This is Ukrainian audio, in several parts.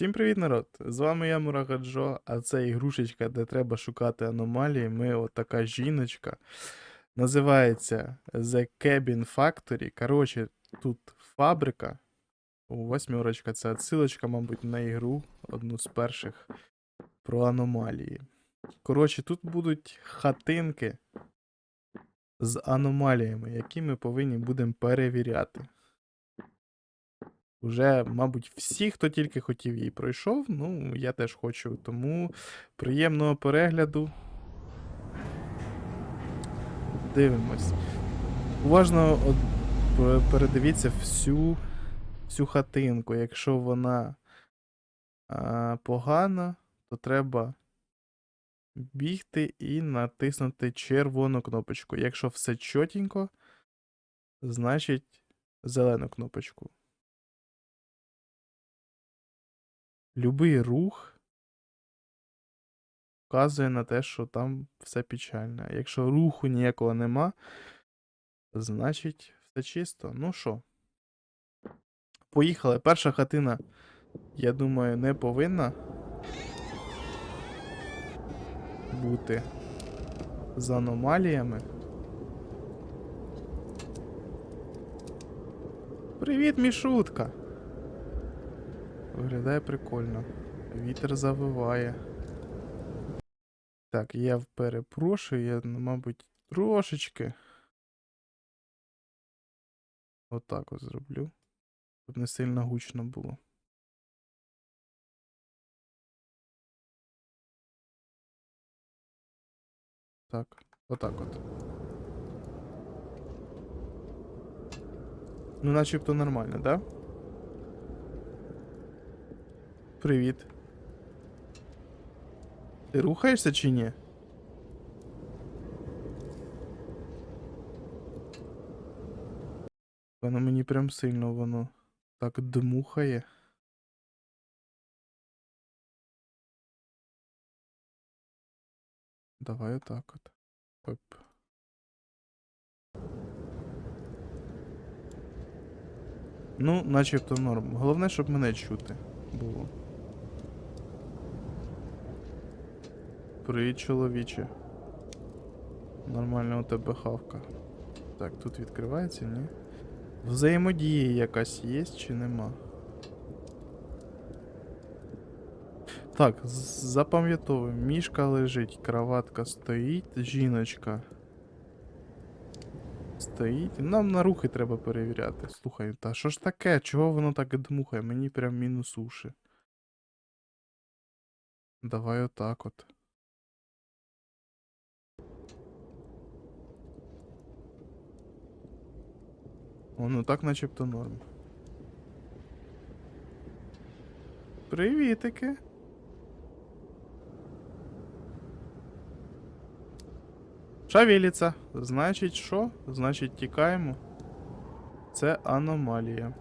Всім привіт, народ! З вами я Мурага Джо, а це ігрушечка, де треба шукати аномалії. Ми от така жіночка. Називається The Cabin Factory. Коротше, тут фабрика. У восьмерочка це відсилочка, мабуть, на ігру, одну з перших про аномалії. Коротше, тут будуть хатинки з аномаліями, які ми повинні будемо перевіряти. Уже, мабуть, всі, хто тільки хотів її пройшов. Ну, я теж хочу. Тому приємного перегляду. Дивимось. Уважно передивіться всю, всю хатинку. Якщо вона а, погана, то треба бігти і натиснути червону кнопочку. Якщо все чотенько, значить зелену кнопочку. Любий рух вказує на те, що там все печально. Якщо руху ніякого нема, значить все чисто. Ну що, поїхали. Перша хатина, я думаю, не повинна бути з аномаліями. Привіт, мішутка! Виглядає прикольно. Вітер завиває. Так, я перепрошую, я, ну, мабуть, трошечки. Отак от зроблю. Щоб не сильно гучно було. Так, отак от. Ну, начебто нормально, да? Привіт. Ти рухаєшся чи ні? Воно мені прям сильно воно так дмухає. Давай отак от. Оп. Ну, начебто норм. Головне, щоб мене чути було. Привіт, чоловіче. Нормально у тебе хавка. Так, тут відкривається, ні? Взаємодія якась є чи нема? Так, з- запам'ятовуємо. Мішка лежить, кроватка стоїть, жіночка. Стоїть. Нам на рухи треба перевіряти. Слухай, та що ж таке? Чого воно так дмухає? Мені прям мінус уші. Давай отак от. О, ну так начебто норм. Привітики. Шавеліться. Значить, що? Значить, тікаємо. Це аномалія.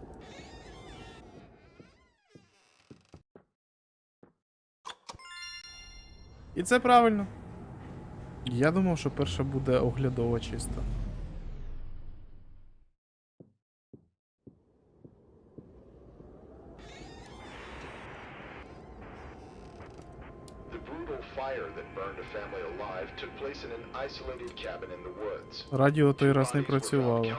І це правильно. Я думав, що перша буде оглядова чисто. The brutal fire that burned a family alive took place in an isolated cabin in the woods. Радіо той раз не працювало.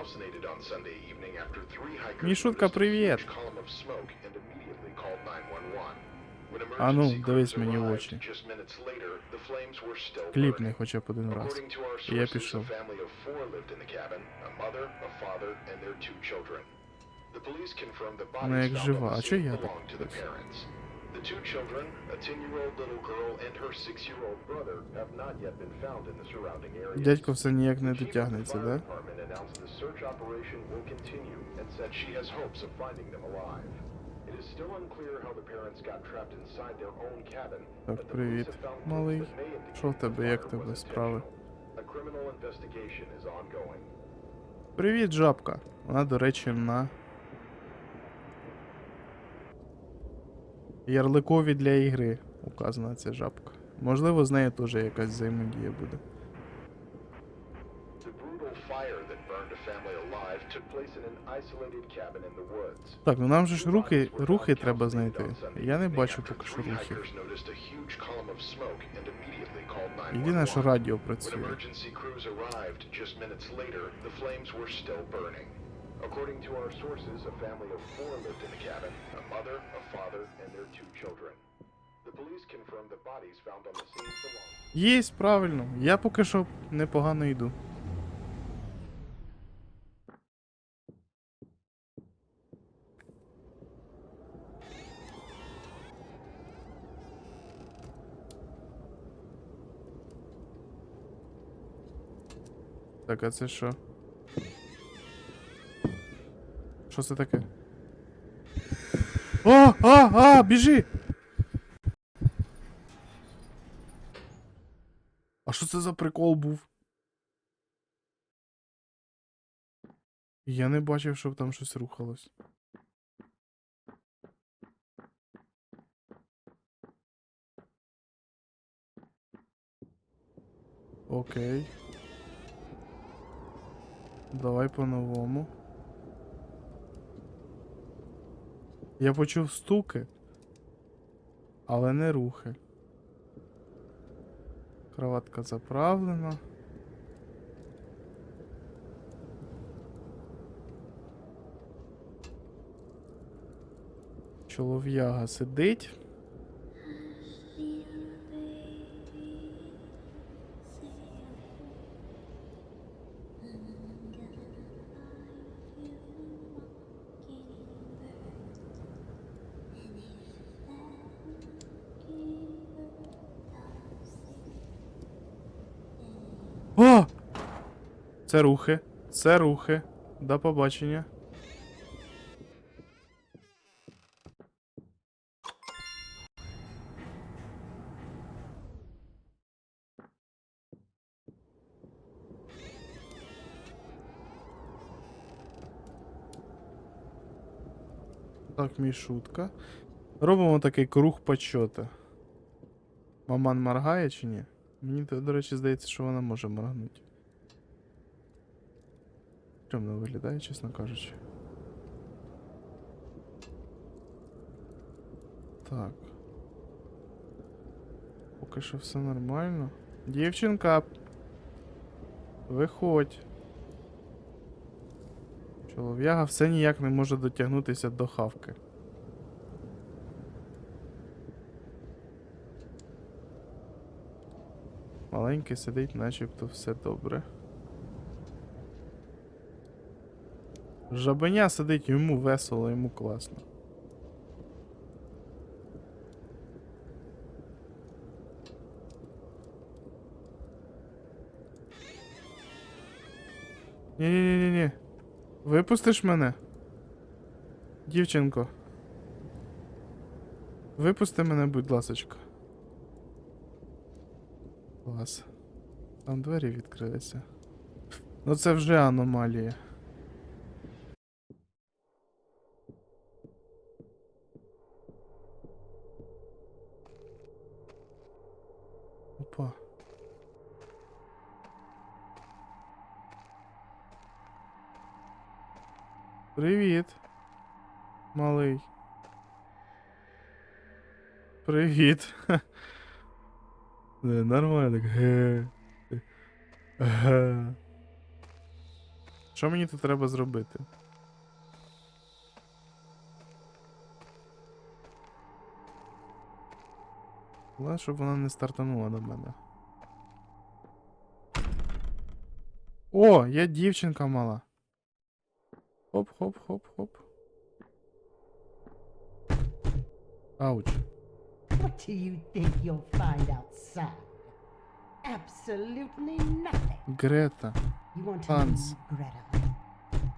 Мішутка, привіт. huge column of smoke and immediately called 911. When А ну, дивись мені в очі. Кліпни хоча б один раз. І я пішов. Вона як жива. А чо scene я так the two children, a 10-year-old little girl and her 6-year-old brother, have not yet been found in the surrounding area. Дядько все ніяк не дотягнеться, да? announced the search operation will continue and said she has hopes of finding them alive. It is still unclear how the parents got trapped inside their own cabin, Так, привіт, малий. Що в тебе, як тебе справи? A criminal investigation is ongoing. Привіт, жабка. Вона, до речі, на. Ярликові для ігри указана ця жабка. Можливо, з нею теж якась взаємодія буде. Так, ну нам же ж Two рухи, треба знайти. Я не бачу поки що рухів. Єдине, що 911. радіо працює. According to our sources, a family of four lived in the cabin, a mother, a father, and their two children. The police confirmed the bodies found on the scene belonged Єсть, правильно. Я поки що непогано йду. Так, а це що? Що це таке? О, а, а, біжи! А що це за прикол був? Я не бачив, щоб там щось рухалось. Окей. Давай по-новому. Я почув стуки, але не рухи. Кроватка заправлена. Чолов'яга сидить. Це рухи. Це рухи. До побачення. Так, мішутка. Робимо такий круг почота. Маман моргає чи ні? Мені, до речі, здається, що вона може моргнути. Стрьомно виглядає, чесно кажучи. Так. Поки що все нормально. Дівчинка. Виходь. Чолов'яга все ніяк не може дотягнутися до хавки. Маленький сидить, начебто все добре. Жабеня сидить, йому весело, йому класно. Ні-ні-ні-ні. Випустиш мене? Дівчинко. Випусти мене, будь ласочка. Клас. Там двері відкрилися. Ну це вже аномалія. Привіт. Малий. Привіт. Не, нормально. Що мені тут треба зробити? Головне, щоб вона не стартанула на мене. О, я дівчинка мала. Хоп-хоп-хоп-хоп. Ауч. What do you think you'll find outside? Absolutely nothing. Грета. You want to Hans. leave, Greta?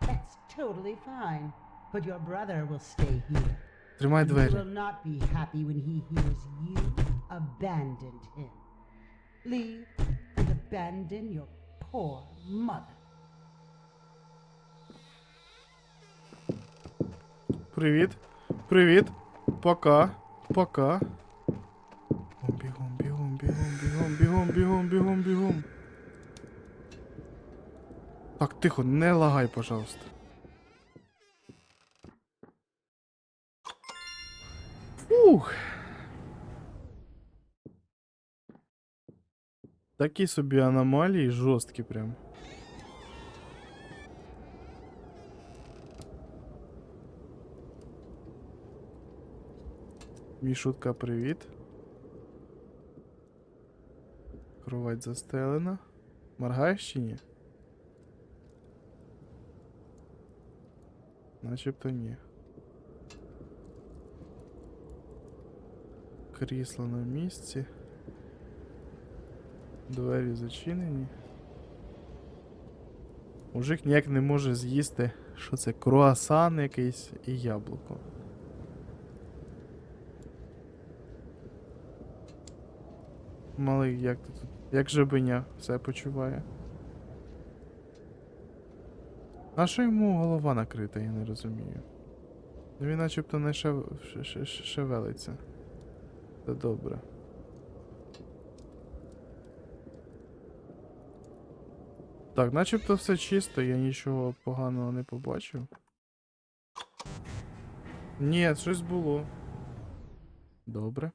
That's totally fine. But your brother will stay here. Тримай He двері. will not be happy when he hears you abandoned him. Leave and abandon your poor mother. Привіт. Привіт. Пока. Пока. Бігом, бігом, бігом, бігом, бігом, бігом, бігом, бігом. Так, тихо, не лагай, пожалуйста. Фух. Такі собі аномалії жорсткі прям. Мішутка, привіт. Кровать застелена. Моргаєш чи ні? Начебто ні. Крісло на місці. Двері зачинені. Мужик ніяк не може з'їсти, що це круасан якийсь і яблуко. Малий, як ти тут? Як жабеня все почуває. А що йому голова накрита, я не розумію. Він начебто не шев... ш- ш- шевелиться. Це добре. Так, начебто все чисто, я нічого поганого не побачив. Ні, щось було. Добре.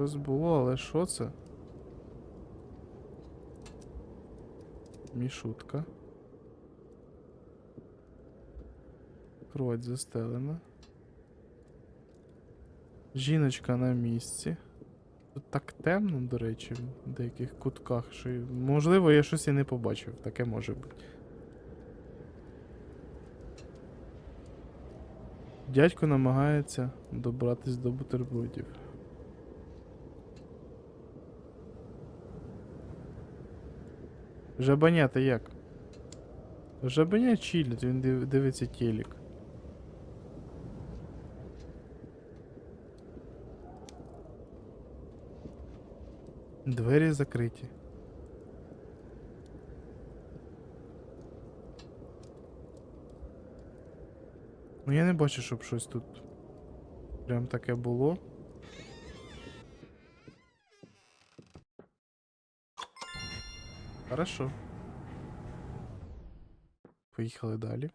Щось було, але що це? Мішутка. Кровать застелена. Жіночка на місці. Тут так темно, до речі, в деяких кутках, що можливо я щось і не побачив. Таке може бути. Дядько намагається добратись до бутербродів. Жабаня, ти як? Жабаня чилить, він див- дивиться телек. Двері закриті. Ну я не бачу, щоб щось тут прям таке було. Хорошо. Поїхали далі.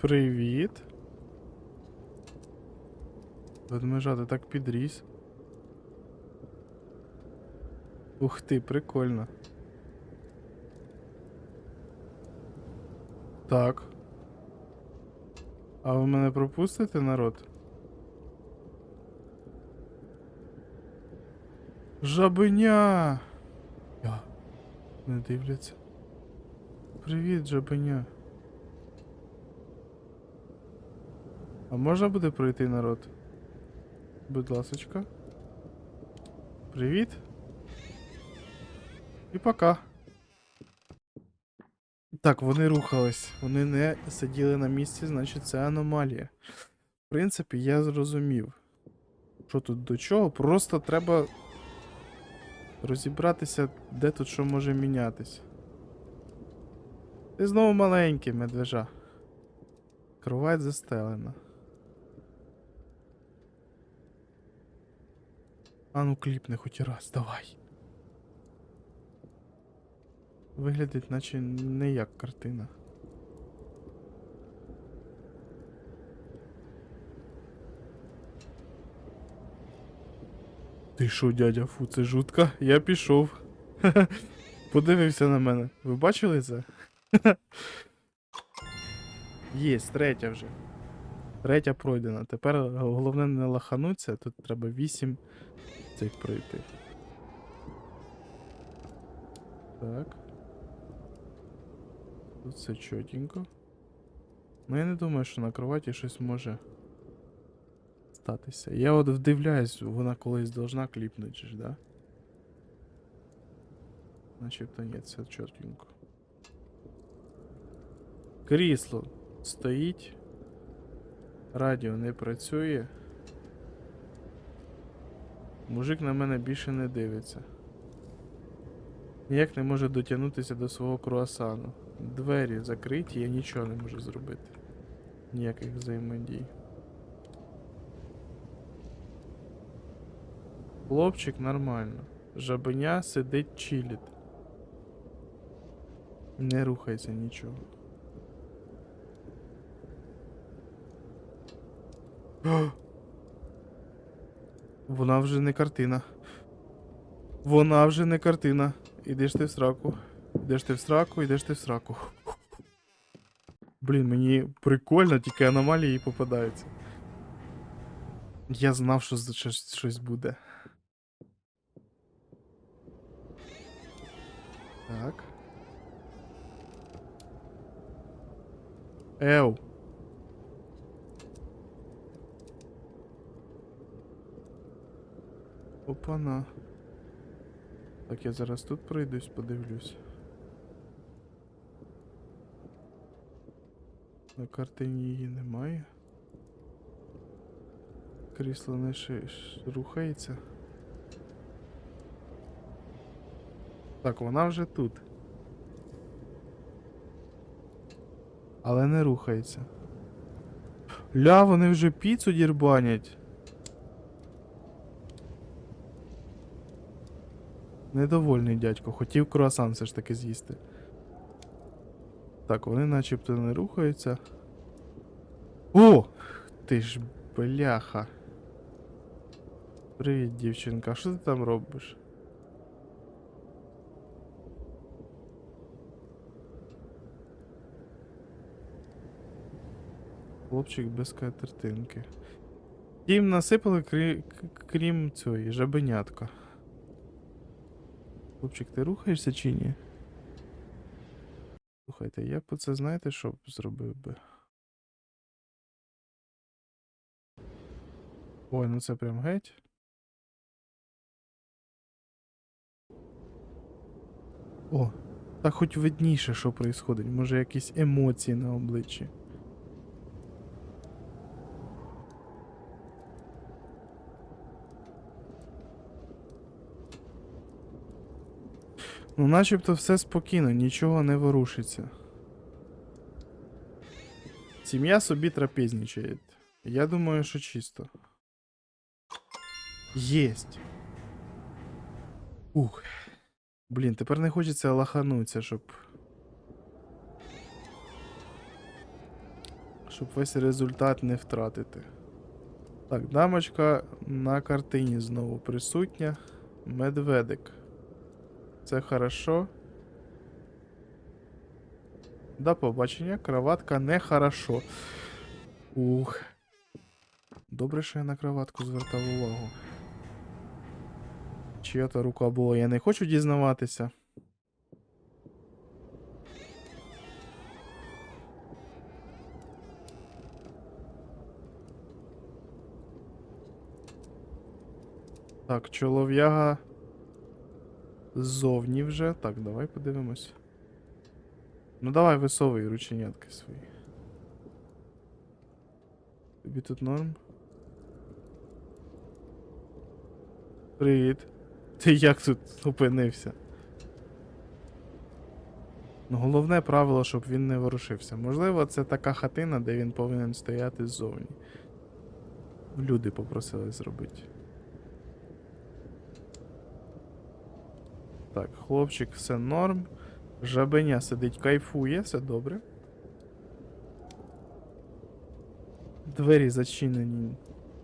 Привіт. Ведмежа, ти так підріс. Ух ти, прикольно. Так. А ви мене пропустите, народ? Жабеня! Я. Не дивляться. Привіт, жабеня. А можна буде пройти народ? Будь ласочка. Привіт. І пока. Так, вони рухались. Вони не сиділи на місці, значить це аномалія. В принципі, я зрозумів. Що тут до чого? Просто треба розібратися, де тут що може мінятись. Ти знову маленький, медвежа. Кровать застелена. А ну кліпни хоч раз, давай. Виглядить, наче не як картина. Ти що, дядя, фу, це жутко? Я пішов. Подивився на мене. Ви бачили це? Єсть, третя вже. Третя пройдена. Тепер головне не лахануться, тут треба 8 цих пройти. Так. Тут все чотенько. Ну я не думаю, що на кроваті щось може статися. Я от вдивляюсь, вона колись должна кліпнути, ж, да? Начебто ні, це чотенько. Крісло стоїть. Радіо не працює. Мужик на мене більше не дивиться. Ніяк не може дотягнутися до свого круасану. Двері закриті, я нічого не можу зробити. Ніяких взаємодій. Хлопчик нормально. Жабеня сидить чилить. Не рухається нічого. Вона вже не картина. Вона вже не картина. Ідеш ти в сраку. Ідеш ти в сраку, ідеш ти в сраку. Блін, мені прикольно, тільки аномалії попадаються. Я знав, що щось буде. Так. Еу. Опана. Так, я зараз тут пройдусь, подивлюсь. На картині її немає. Крісло не ш- рухається. Так, вона вже тут. Але не рухається. Ля, вони вже піцу дірбанять. Недовольний дядько, хотів круасан все ж таки з'їсти. Так, вони начебто не рухаються. О! Ти ж бляха. Привіт, дівчинка, що ти там робиш? Хлопчик без скатертинки. Їм насипали крі... крім цієї жабенятка. Хлопчик, ти рухаєшся чи ні? Слухайте, я б це знаєте, що б зробив би? Ой, ну це прям геть. О, та хоч видніше, що происходить. Може якісь емоції на обличчі. Ну, начебто все спокійно, нічого не ворушиться. Сім'я собі трапезничає. Я думаю, що чисто. Єсть. Ух. Блін, тепер не хочеться лахануться, щоб. Щоб весь результат не втратити. Так, дамочка на картині знову присутня. Медведик. Це хорошо. До побачення. Кроватка не хорошо. Ух. Добре, що я на кроватку звертав увагу. Чия то рука була, я не хочу дізнаватися. Так, чолов'яга ззовні вже. Так, давай подивимось. Ну давай висовуй рученятки свої. Тобі тут норм? Привіт. Ти як тут опинився? Ну, головне правило, щоб він не ворушився. Можливо, це така хатина, де він повинен стояти ззовні. Люди попросили зробити. Так, хлопчик, все норм. Жабеня сидить, кайфує, все добре. Двері зачинені.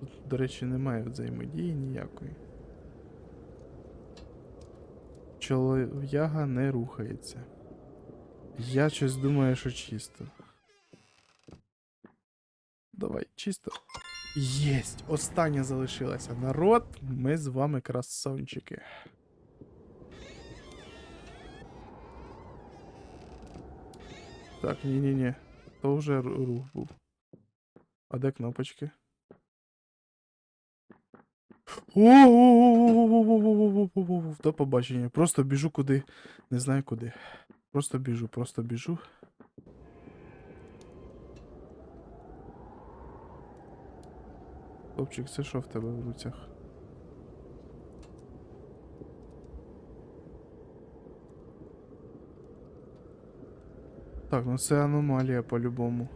Тут, до речі, немає взаємодії ніякої. Чолов'яга не рухається. Я щось думаю, що чисто. Давай, чисто. Єсть! Остання залишилася. Народ, ми з вами красончики. Так, не-не-не, То уже рух був. А де кнопочки? До побачення. Просто біжу куди. Не знаю куди. Просто біжу, просто біжу. Хлопчик, це що в тебе в руцях? Так, ну це аномалія по-любому.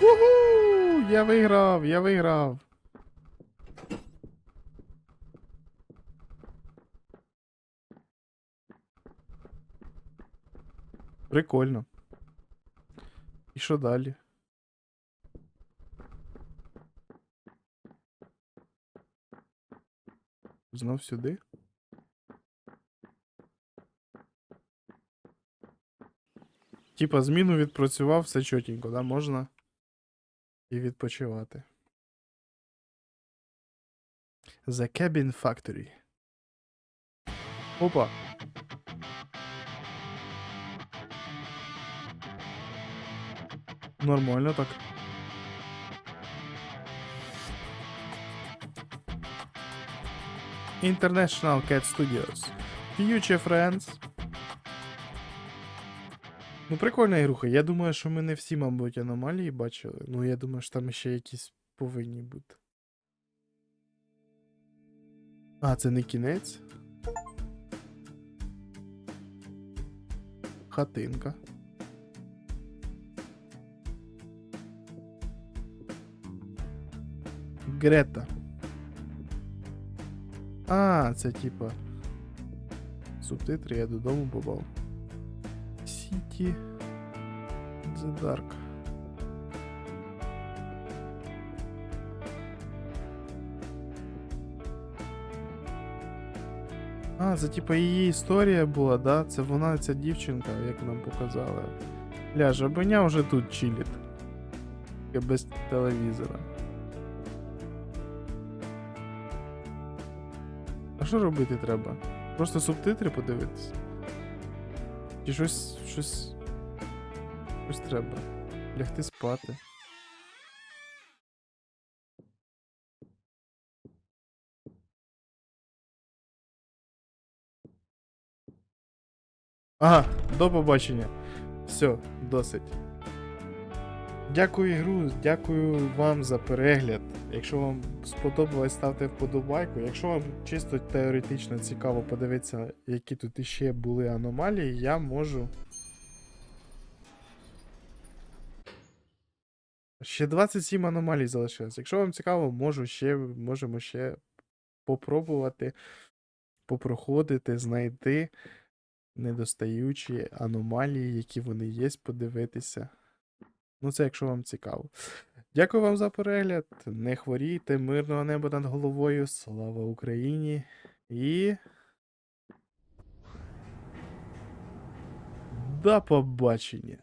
Уху! Я виграв, я виграв. Прикольно. І що далі? Знов сюди? Типа зміну відпрацював, все чотенько, да? Можна і відпочивати. The Cabin Factory. Опа. Нормально так. International Cat Studios. Future Friends. Ну, прикольна ігруха. Я думаю, що ми не всі, мабуть, аномалії бачили. Ну, я думаю, що там ще якісь повинні бути. А, це не кінець. Хатинка. Грета. А, це типа. Субтитри я додому попав. City The Dark. А, це типа її історія була, да? Це вона, ця дівчинка, як нам показали. Ля, жабеня вже тут. Тільки Без телевізора. Що робити треба? Просто субтитри подивитися? Чи щось. щось. Щось треба. Лягти спати. Ага, до побачення. Все, досить. Дякую ігру, дякую вам за перегляд. Якщо вам сподобалось, ставте вподобайку. Якщо вам чисто теоретично цікаво подивитися, які тут іще були аномалії, я можу. Ще 27 аномалій залишилось. Якщо вам цікаво, можу ще, можемо ще попробувати попроходити, знайти недостаючі аномалії, які вони є, подивитися. Ну, це якщо вам цікаво. Дякую вам за перегляд. Не хворійте, мирного неба над головою. Слава Україні. І. До побачення.